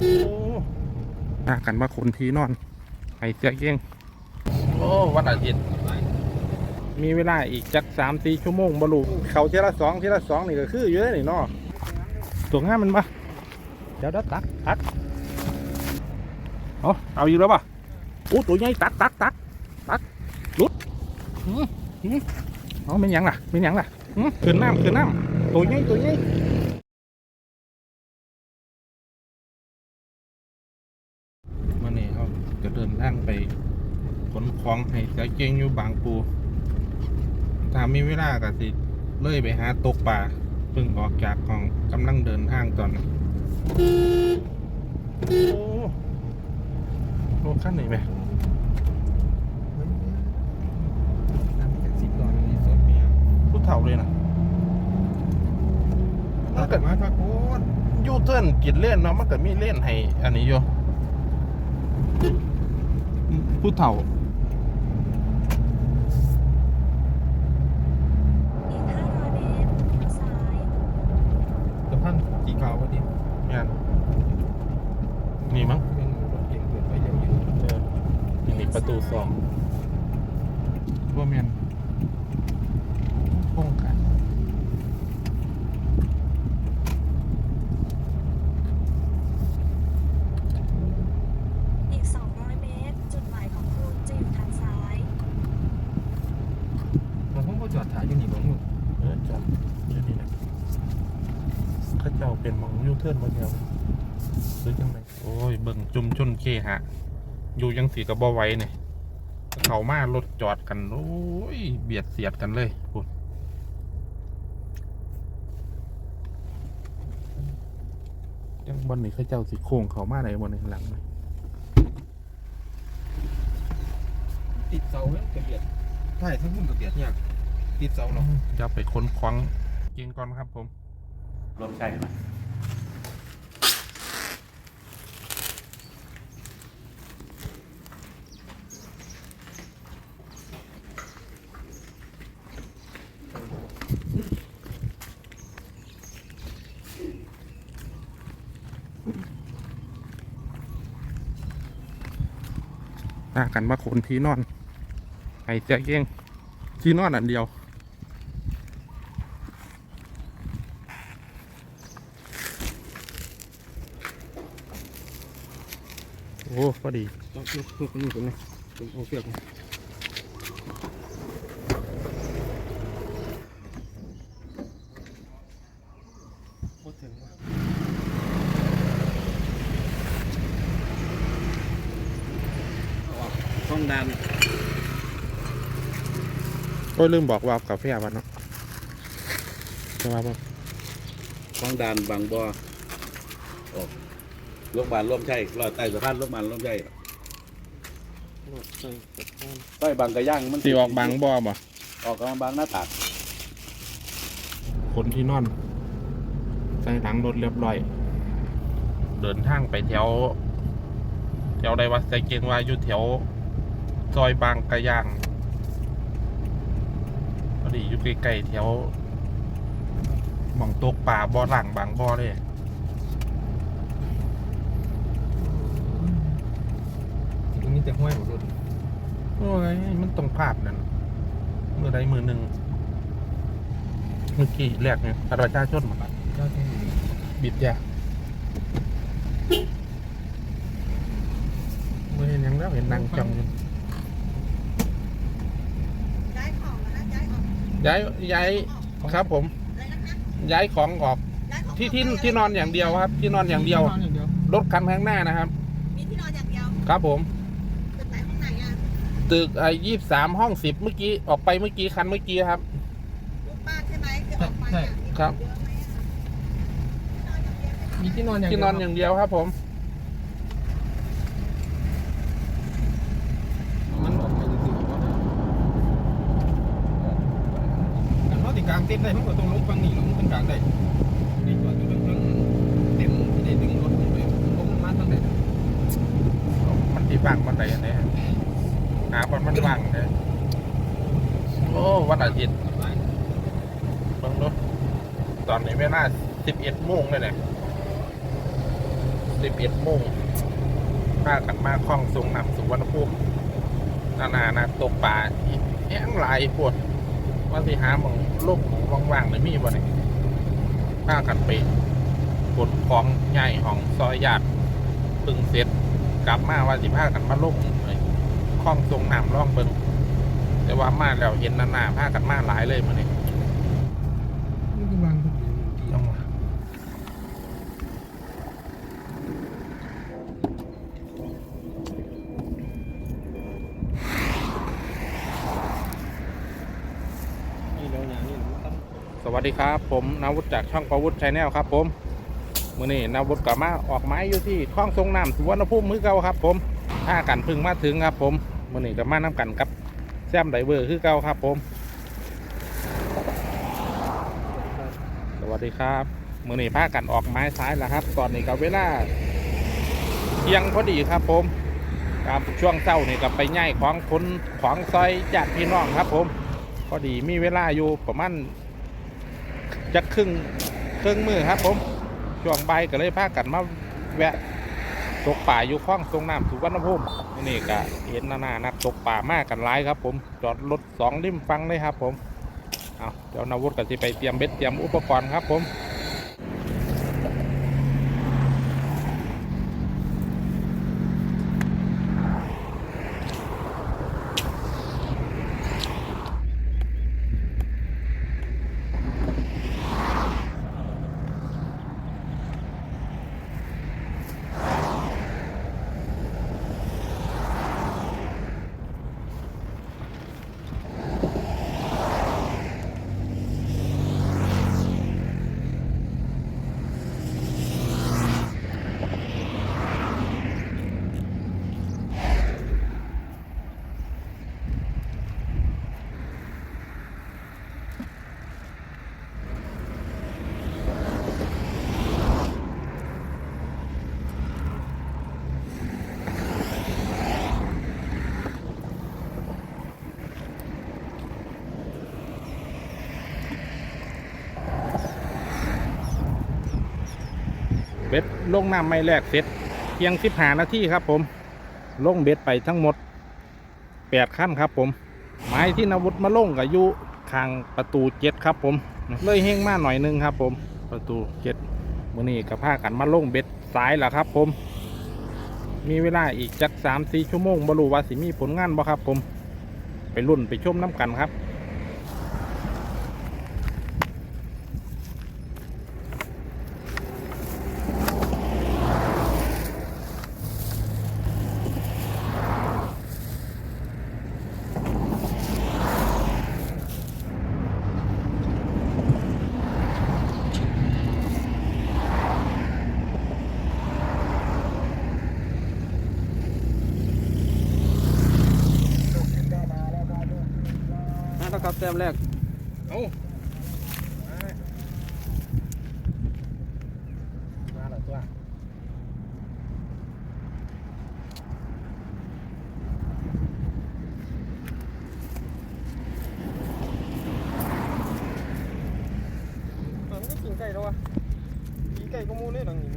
โอ้หากันว่าคนที่นอนไอเสียเก่งโอ้วันอาทิตย์ มีเวลาอีกจักสามสี่ชั่วโมงบรูเขาเทละสองเทละสองนี่ก็คืออยู่ได้นี่เนาะตัวง่ายมันปะเดี๋ยวเดี๋ยวตักตักเอาเอาอยู่แล้วปะโอ้ตัวใหญ่ตักตักตักตักหลุดหืมหืมเอาเป็นหยังล่ะเป็นหยังล่ะหืมขึ้นน้ำขึ้นน้ำตัวใหญ่ตัวใหญ่ นทางไปขนของให้สายเก่งอยู่บางปูถ้ามีเวลาก็สิเลยไปหาตกป่าเพิ่งออกจากของกำลังเดินทางตอนนี้โอ้รถขั้นไหนไหมน้ำจากสิบดอนนี่สดเนี่ยผู้เฒ่าเลยนะถ้าเกิดมาถ้าโคตรยูเทิร์นกินเล่นเนาะมันก็มีเล่นให้อันนี้อยู่ ผู้เฒ่าอีก500เมตรเลี้ยวซ้ายสะพานสีขาวพอดีงานนี่มั้งยังรถเก่งเกิดไว้เร็วอยู่เออนี่นี่ประตูสองว่าเมียนป้องกัน อีก 200 เมตร จุดหมายของคุณจะอยู่ทางซ้าย ผมคงก็จอดถ่ายอยู่นี่ผมอยู่ เออจับเดี๋ยวนี้นะเข้าเจ้าเป็นหมองยูเทิร์นมาเดียวหรือจังไงโอ้ยเบิ่งจุมชนเคหะ อยู่ยังสีกับบอไหว้เนี่ยเขามารถจอดกัน โอ้ย เบียดเสียดกันเลยคุณยังบนนี้เข้าเจ้าสิโค้งเขามาไหนบนในหลังไหมติดเสาเนี่ยกระเบียดใช่ทั้งพุ่มกระเบียดเนี่ยติดเสาเนาะจะไปค้นคว้างเกินก่อนครับผมรถใช่ไหม หากันมาคนที่นอนไอเจ๊เก่งที่นอนอันเดียวโอ้พอดีต้องเชือกเชือกนี่ผมนะผมเอาเชือกมาพูดถึงว่าห้ องดานก็ลืมบอกว่ากาแฟวันเนาะจะมาบ่คลองดานบางบ่อออกโรงพยาบาลร่วมใช่รอดใต้สะพานโรงพยาบาลร่วมใช่ใต้บางกระย่างมันสีออกบางบ่อบ่ออกกำลังบางหน้าตากคนที่นอนใส่หลังรถเรียบร้อย เดินทางไปแถวแถวใดวัดใส่เกียงว่าอยู่แถว ซอยบางกระย่างพอดีอยู่ใกล้ๆแถวหมองตกป่าบ่อหลังบางบ่อเลยตรงนี้แต่ห้วยหมดรถโอ้ยมันต้องพลาดนั่นเมื่อใดมือหนึ่งเมื่อกี้แรกเนี่ยประชาชนมาเจ้าที่อยู่บิดยาไม่เห็นหยังแล้วเห็นนางจังอยู่ย้ายของมาแล้วย้ายออก ย้ายย้ายครับผม อะไรนะคะย้ายของออกย้ายของที่ที่ออกที่นอนอย่างเดียวครับ ที่นอนอย่างเดียว นอนอย่างเดียวรถคันข้างหน้านะครับ มีที่นอนอย่างเดียวครับผม ตึกไหนห้องไหนอะตึกไอ้ยี่สามห้องสิบเมื่อกี้ออกไปเมื่อกี้คันเมื่อกี้ครับ ลูกบ้านใช่ไหมคือออกไปอะมีครับเยอะไหมอะมีที่นอนอย่างที่นอนอย่างเดียวครับผม มันออกไปอยู่ๆก็แต่เขาติ ดกลางเต็นได้มันก็ต้องลงฟังนี่หรอกมันเป็นกลางได้นี่จอดอยู่เรื่องเต็มที่ได้ดึงรถขึ้นไปลงมาตั้งแต่มันที่ว่างวันไหนอันนี้หาคนมันว่างเลยโอ้วันอาทิตย์เบิ่งรถตอนนี้เวลาสิบเอ็ดโมงเลยเนี่ยสิบเอ็ดโมงพากันมาคล้องสูงนำสุวรรณภูมินานานะตกป่าอีกแห้งหลายปวด ว่าสิหาหมองโลกของว่างๆเลยมีบ่เนี่ยพากันไปกดของใหญ่ของซอยหยาติพึ่งเสร็จกลับมาว่าสิพากันมาลงเลยคล้องทรงน้ำร่องเบิงแต่ว่ามาแล้วเห็นนานาพากันมาหลายเลยมันนี่คือวางทุกอย่าง จังหวะ นี่เดี๋ยวอย่างนี้มันตั้ง ส วัสดีครับ ผมนาวุฒิจากช่องประวุฒิชแนลครับ ผมมื่อนี้นาวุฒิกลับมาออกไม้อยู่ที่คลองทรงน้ำสุวรรณภูมิมือเก่าครับ ผมถ้ากันพึ่งมาถึงครับ ผมมื่อนี้กลับมาน้กันกับแซมไดเวอร์คือเก่าครับ ผม สวัสดีครับมื่อนี้พากันออกไม้ซ้ายแล้วครับ ตอนนี้กับเวลาเที่ยงพอดีครับ ผมครับช่วงเช้านี่กับไปย่ายของคนของซอยญาติพี่น้องครับ ผมพอดีมีเวลาอยู่ประมาณ จะครึ่งครึ่งมือครับผมช่วงใบก็เลยพากันมาแวะตกป่าอยู่คลองตรงน้ำสุวรรณภูมินี่ก็เห็นนานานักตกป่ามากกันหลายครับผมจอดรถสองริมฟังเลยครับผมเอาเดี๋ยวนาวุฒิก็จะไปเตรียมเบ็ดเตรียมอุปกรณ์ครับผมเบ็ด ลงน้ำไม่แรกเสร็จเพียงสิบหานาทีครับผม ลงเบ็ดไปทั้งหมดแปดขั้นครับผม ไม้ที่นาวุธมาลงกับยุคางประตูเจ็ดครับผม เลยเฮงมากหน่อยนึงครับผม ประตูเจ็ดมื่อนี้กับผ้ากันมาลงเบ็ดสายแล้วครับผม มีเวลาอีกจักสามสี่ชั่วโมงบรูว่าสิมีผลงานบ่ครับผม ไปรุ่นไปชมน้ำกันครับ 네, 카메라님.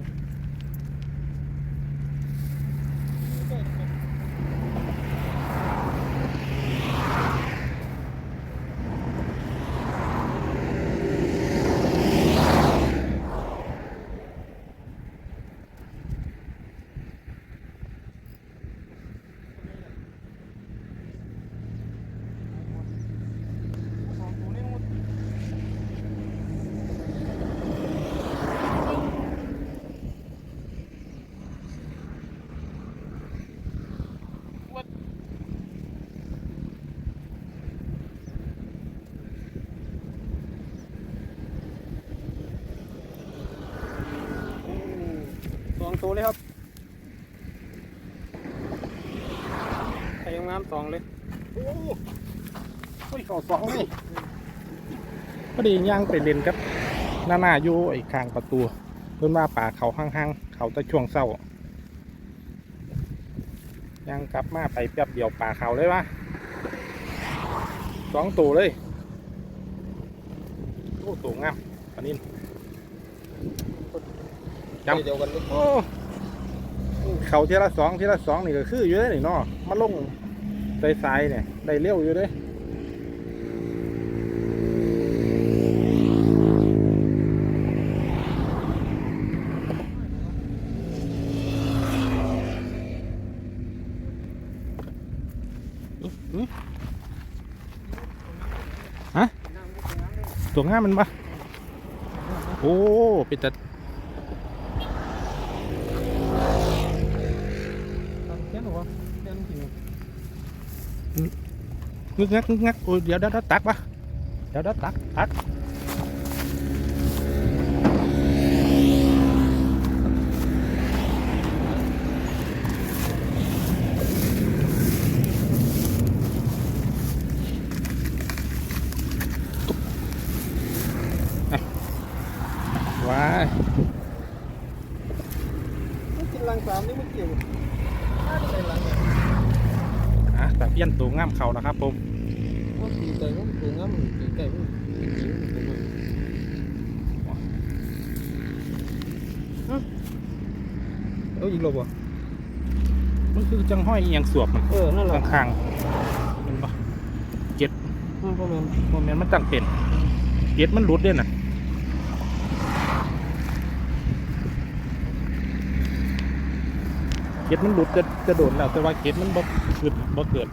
ตัวเลยครับไข่งามๆสองเลยโอ้โหเฮ้ยเขาสองนี่พอดีย่างไปเล่นกับหน้าหน้าอยู่ไอ้ข้างประตู เพิ่นว่าป่าเขาห้างๆ เขาแตะช่วงเศร้าย่างกลับมาไปแป๊บเดียวป่าเขาเลยวะสองตัวเลยโอ้ตัวงามปานนี้ไก่เดียวกันเลยโอ้ เขาเทละสองเทละสองนี่ก็คืออยู่ได้นี่เนาะมาลงใส่ทรายเนี่ยได้เร็วอยู่เด้อื้ออื้อฮะตัวง่ามันปะโอ้เป็นแต่ แค่หรอวะแค่จริง ng ึกงัก ng ึกงักโอ้ยเดี๋ยวเดี๋ยวเดี๋ยวตักปะเดี๋ยวเดี๋ยวตักตักอะว้าย กินลังสามนี่ มันเกี่ยวอะไรลังเนี่ยอะแต่เพี้ยนตัวง่ามเขาแล้วครับผมว่าตีใจ มันตัวงั้นตีใจมันเอาอีกรอบวะมันคือจังห้อยอหยังสวบมันเออนั่นแหละข้างๆมันปะพ่อแม่โมเมนต์มันตั้งเป็นเก็ดมันหลุดเด่นน่ะเก็ดมันหลุดจะจะโดดแล้วแต่ว่าเก็ดมันบ่เกิดบ่เกิด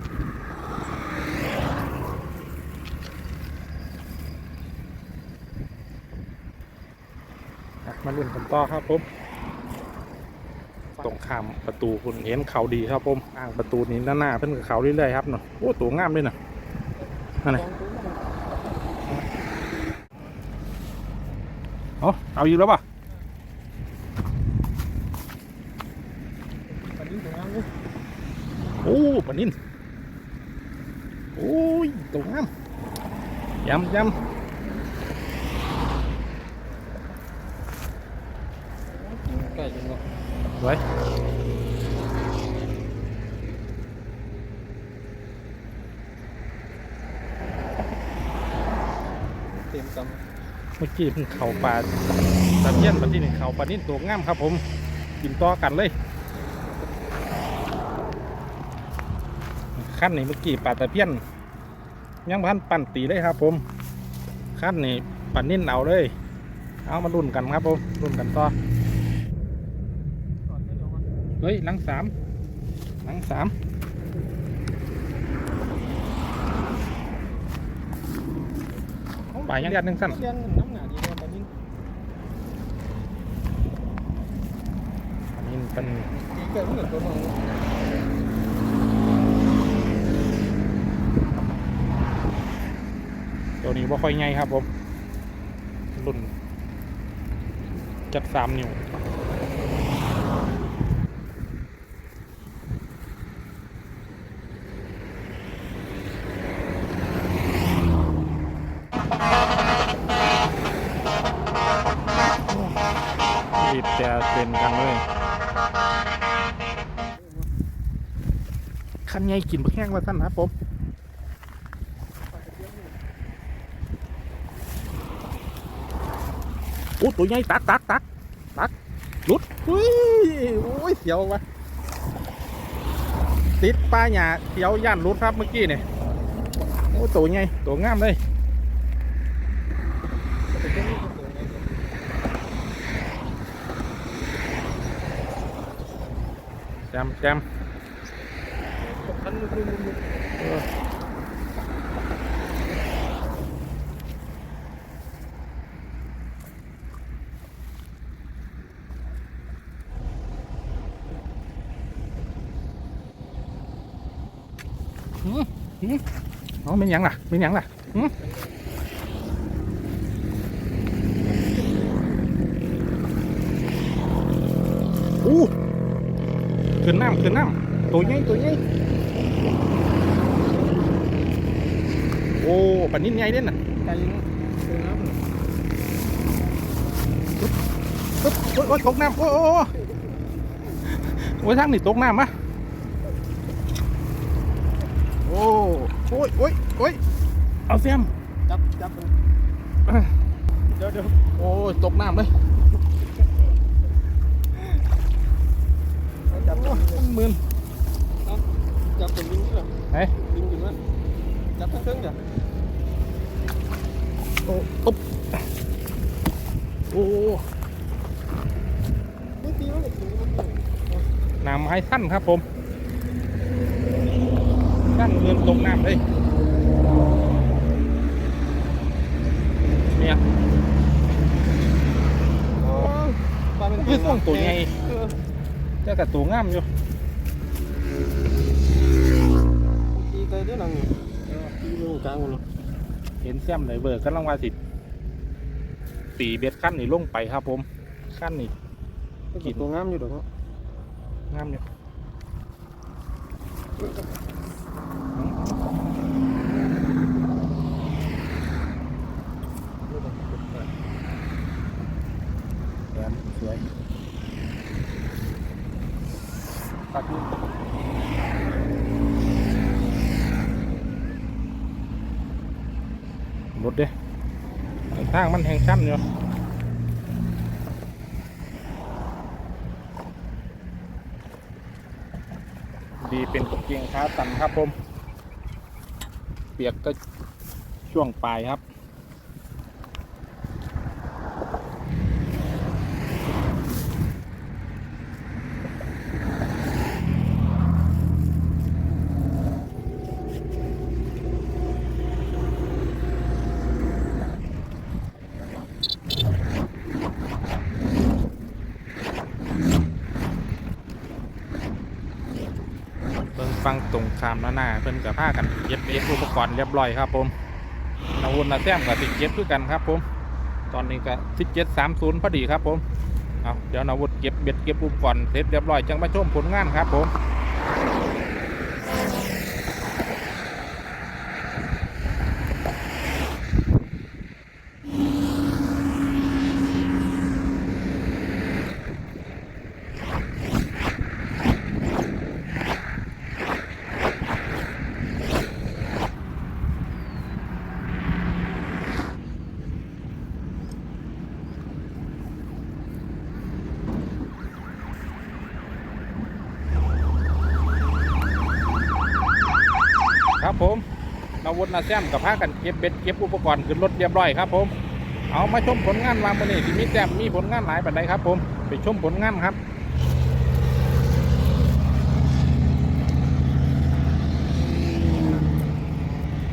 บนกันต่อครับผมตรงข้ามประตูคุณเห็นเขาดีครับผมอ่างประตูนี้หน้าหน้าๆเพิ่นกับเขาเรื่อยๆครับเนาะโอ้ตัวงามเลยน่ะนั่นน่ะเอาเอาอยู่แล้วป่ะโอ้ปนินโอ้ยตัวงามยำยใกล้จริงเนาะำสวยเต็มกเมื่อกี้เพิ่งเข่าปลาตะเพียนปลาที่นี่เข่าปลานินตัวงามครับผมกินต่อกันเลยขั้นนี้เมื่อกี้ปลาตะเพียนยังพันปั่นตีเลยครับ ผมขั้นนี้ปลานินเอาเลย เอามารุ่นกันครับผมรุ่นกันต่อ เฮ้ยหลังสามหลังสามบ่ายยังยัดหนึ่งสั้นเรียนน้ำหนาดีเลยปันนี้อันนี้เป็นดีเกินเหมือนตัวน้องตัวนี้ว่าค่อยไงครับผมรุ่นจัดสามนิ้วบีบแต่เต็มกันเลย คันใหญ่กินบะแห้งว่าสั้นครับผมโอ้ตัวใหญ่ตักตักตักตักหลุดอุ้ยโอ้ยเสียววะติดปลาหยาเสียวย่านหลุดครับเมื่อกี้เนี่ยโอ้ตัวใหญ่ตัวงามเลยแจมแจม คันลุกลุกลุกเออหืมหืมเอ โอ้ปันนินใหญ่เด่นน่ะไกลยังตัวน้ำปึ๊บโอ้ยโอ้ยตกน้ำโอ้โอ้ยโอ้ยทางนี่ตกน้ำมะโอ้โอ้ยโอ้ยโอ้ยเอาเสียมจับจับเดี๋ยวเดี๋ยวโอ้ยตกน้ำเลยจับมื่นจับเป็นวิ่งนี่หรอไหนวิ่งอยู่มั้ย จับทั้งเครื่องจ้ะโอ้อุ๊บโอ้นี่ตีมันถึงมันน้ำให้สั้นครับผมสั้นเงินตกน้ำเลยเนี่ยปลาเป็นคือส่งตัวไงเออเจ้ากับตัวงามอยู่ ตีมือกลางหมดเลยเห็นแซมไหนเบอร์กำลังว่าสิตีเบ็ดขั้นนี่ลงไปครับ ผมขั้นนี่กินตัวงามอยู่ดอกเนาะงามอยู่แหลมสวยปักอ รถเด้ทางมันแหงชั้นอยู่ดีเป็นกางเกียงขาตันครับผม เปียกก็ช่วงปลายครับ เบิ่งฟังตรงคามหน้าหน้าเพิ่นกับผ้ากันเย็บเอฟอุปกรณ์เรียบร้อยครับผมนาวุนนาแซมกับติเก็บด้วยกันครับ ผม ตอนนี้ก็สิบเจ็ดสามศูนย์พอดีครับผมเอาเดี๋ยวนาวุนเก็บเบ็ดเก็บอุปกรณ์เสร็จเรียบร้อยจังมาชมผลงานครับผม ครับผมนาวุธนาแซมกับผ้ากันเก็บเบ็ดเก็บอุปกรณ์ขึ้นรถเรียบร้อยครับผม เอามาชมผลงานวางมาเนี่ที่มีแต้มมีผลงานหลายปันใดครับผม ไปชมผลงานครับ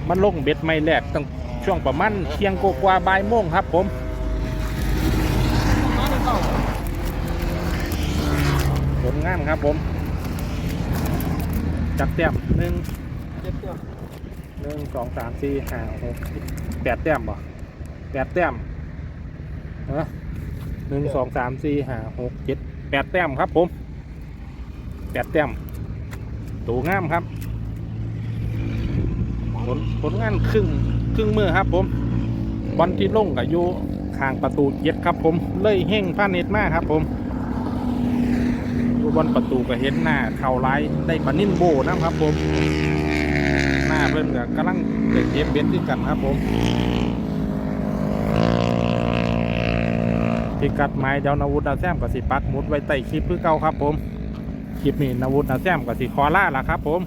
มันลงเบ็ดไม่แรกตั้งช่วงประมาณเที่ยงกว่าบ่ายโมงครับผมผลงานครับผม จักแต้มหนึ่ง หนึ่งสองสามสี่ห้าหกแปดแต้มบ่แปดแต้มเออหนึ่งสองสามสี่ห้าหกเจ็ดแปดแต้มครับผมแปดแต้มตูงามครับผลผลงานครึ่งครึ่งมือครับผมบอลที่ลงกับยู่ข้างประตูเย็ดครับ ผมเลยเฮ่งผ้าเน็ตมากครับ ผมอยู่บนประตูก็เห็นหน้าเข่าไล่ได้ปลานิ่นโบนะครับผม เพิ่นก็กำลังเด็กเย็บเบ็ดด้วยกันครับผมพิกัดไม้เดี๋ยวนาวุธนาแซมกับสิปักหมุดไว้ใต้คลิปเพื่อเก่าครับผมคลิปนี้นาวุธนาแซมกับสิคอล่าล่ะครับผม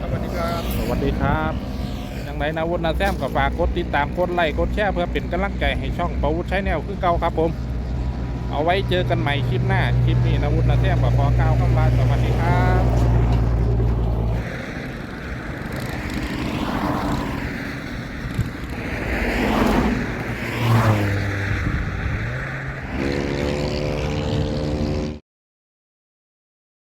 สวัสดีครับสวัสดีครับยังไงนาวุธนาแซมกับฝากกดติดตามกดไลค์กดแชร์เพื่อเป็นกำลังใจให้ช่องประวุฒิใช้แนวคือเก่าครับผมเอาไว้เจอกันใหม่คลิปหน้า คลิปนี้นาวุธนาแซมกับขอกล่าวคำลาสวัสดีครับ